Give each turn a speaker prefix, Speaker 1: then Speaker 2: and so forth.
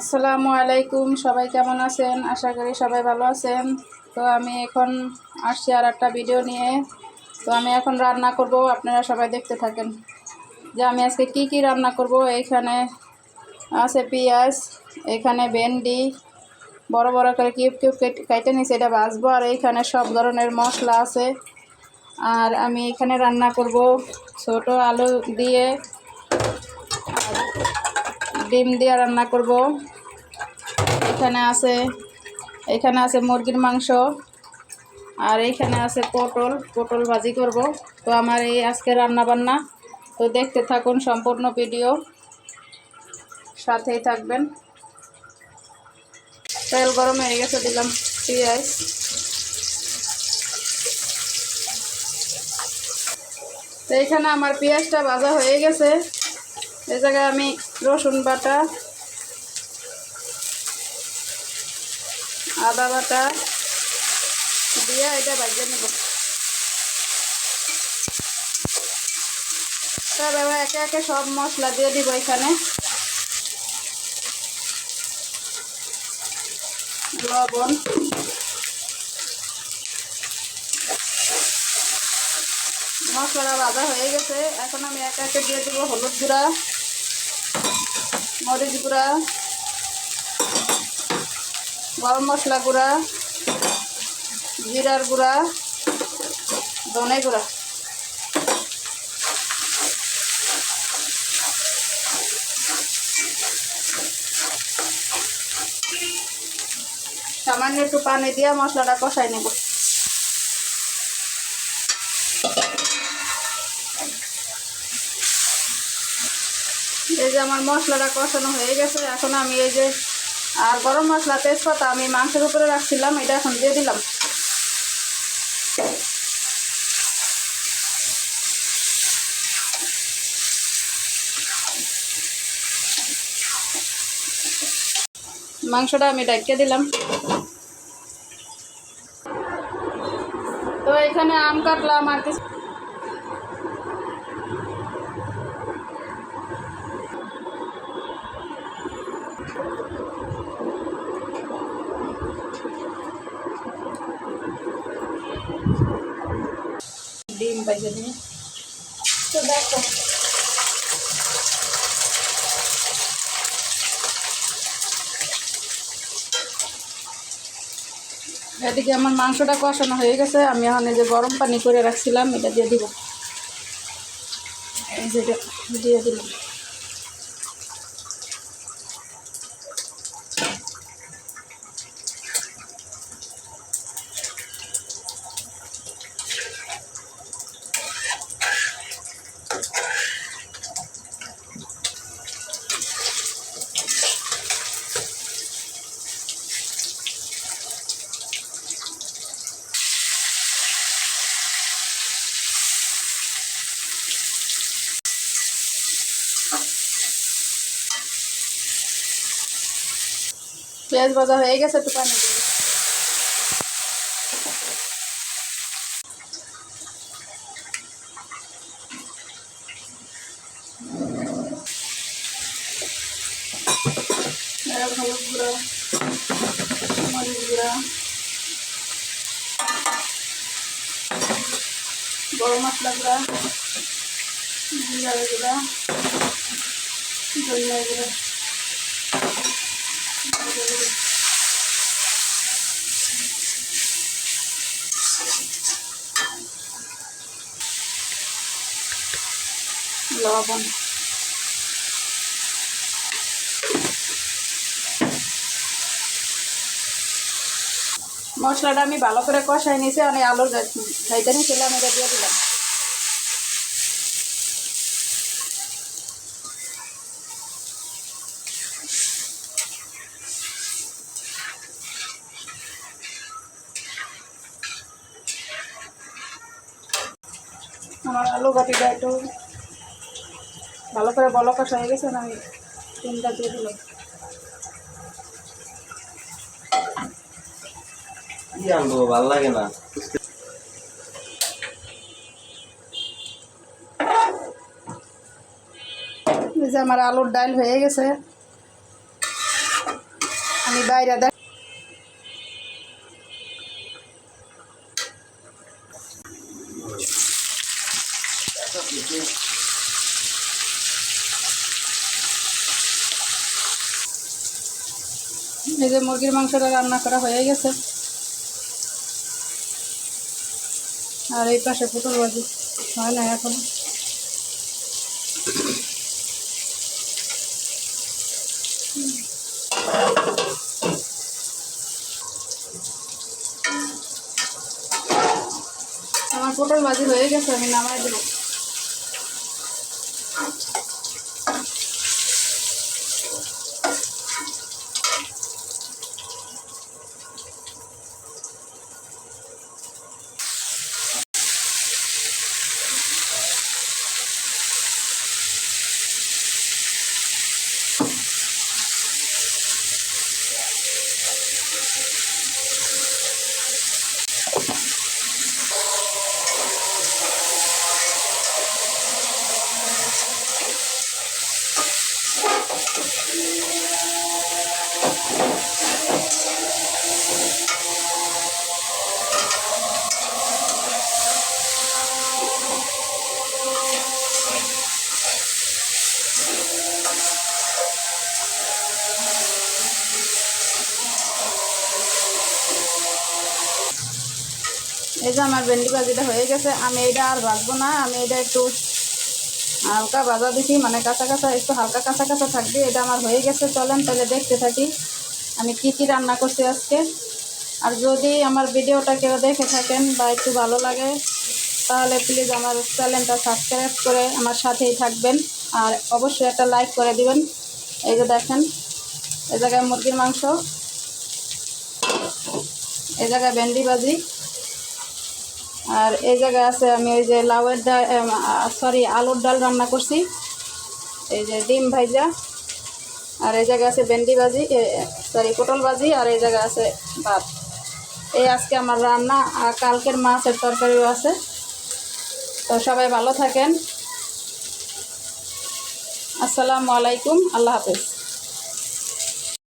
Speaker 1: আসসালামু আলাইকুম, সবাই কেমন আছেন? আশা করি সবাই ভালো আছেন। তো আমি এখন আসছি আর একটা ভিডিও নিয়ে। তো আমি এখন রান্না করব, আপনারা সবাই দেখতে থাকেন। যে আমি আজকে কি কি রান্না করব এইখানে আছে পেঁয়াজ, এখানে ভেন্ডি, বড় বড় করে কিউব কিউব কেটে নিয়েছি, এটা ভাজবো। আর এইখানে সব ধরনের মশলা আছে। আর আমি এখানে রান্না করব ছোট আলু দিয়ে। ডিম দিয়ে রান্না করব। এখানে আছে এখানে আছে মুরগির মাংস আর এইখানে আছে পটল। পটল ভাজি করব। তো আমার এই আজকে রান্না বান্না তো দেখতে থাকুন সম্পূর্ণ ভিডিও। সাথেই থাকবেন। তেল গরম হয়ে গেছে, দিলাম পেঁয়াজ। তো এখানে আমার পেঁয়াজটা ভাজা হয়ে গেছে। এই জায়গায় আমি রসুন বাটা, আদা বাটা দিয়ে এটা ভাজিয়ে নেব। তবে একে একে সব মশলা দিয়ে দিব এখানে। লবণ। মশলাটা ভাজা হয়ে গেছে। এখন আমি একে একে দিয়ে দেবো হলুদ গুঁড়া। মরিচ গুঁড়া, গরম মশলা গুঁড়া, জিরার গুঁড়া, ধনে গুঁড়া। সামান্য একটু পানি দিয়ে মশলাটা কষাই নেব। যে আমার মশলাটা কষানো হয়ে গেছে। এখন আমি এই যে, আর গরম মশলা, তেজপাতা আমি মাংসের উপরে রাখছিলাম, এটা এখন দিয়ে দিলাম। মাংসটা আমি ডাকিয়ে দিলাম। তো এখানে আম কাটলাম আর কিছু ডিম পাইছে তুমি? তো দেখো। এদিকে আমার মাংসটা কষানো হয়ে গেছে, আমি এখন এই যে গরম পানি করে রাখছিলাম, এটা দিয়ে দিব। এই যে দিয়ে দিলাম। পেঁয়াজ ভাজা হয়ে গেছে, একটু পানি। এবার হলুদ গুঁড়ো, মরিচ গুঁড়া, গরম মশলা গুঁড়া, জিরার গুঁড়া, ধনিয়া লবণ মশলাটা আমি ভালো করে কষাই নিয়েছি, আমি আলুর খাইতে নিয়েছিলাম এটা দিয়ে দিলাম। আমার আলু বাটিটা একটু ভালো করে বল কষা হয়ে গেছে আমি তিনটা দিয়ে দিলাম
Speaker 2: কি আনব ভালো লাগে না।
Speaker 1: যে আমার আলুর ডাল হয়ে গেছে। আমি বাইরে দেখ এই যে মুরগির মাংসটা রান্না করা হয়ে গেছে। আর এই পাশে পটল ভাজি। হয় না এখন। আমার পটল ভাজি হয়ে গেছে, আমি নামাই দেবো। এই যে আমার ভেন্ডি ভাজিটা হয়ে গেছে, আমি এটা আর ভাজবো না, আমি এটা একটু হালকা ভাজা দিছি মানে কাঁচা কাঁচা, একটু হালকা কাঁচা কাঁচা থাকবে, এটা আমার হয়ে গেছে, চলেন তাহলে দেখতে থাকি আমি কি কি রান্না করছি আজকে। আর যদি আমার ভিডিওটা কেউ দেখে থাকেন বা একটু ভালো লাগে, তাহলে প্লিজ আমার চ্যানেলটা সাবস্ক্রাইব করে আমার সাথেই থাকবেন, আর অবশ্যই একটা লাইক করে দিবেন। এই যে দেখেন, এই জায়গায় মুরগির মাংস, এই জায়গায় ভেন্ডি ভাজি। আর এই জায়গায় আছে আমি ওই যে লাউয়ের ডাল সরি আলুর ডাল রান্না করছি। এই যে ডিম ভাইজা। আর এই জায়গায় আছে ভেন্ডি ভাজি সরি পটল ভাজি, আর এই জায়গায় আছে ভাত। এই আজকে আমার রান্না, আর কালকের মাছের তরকারিও আছে। তো সবাই ভালো থাকেন। আসসালামু আলাইকুম, আল্লাহ হাফেজ।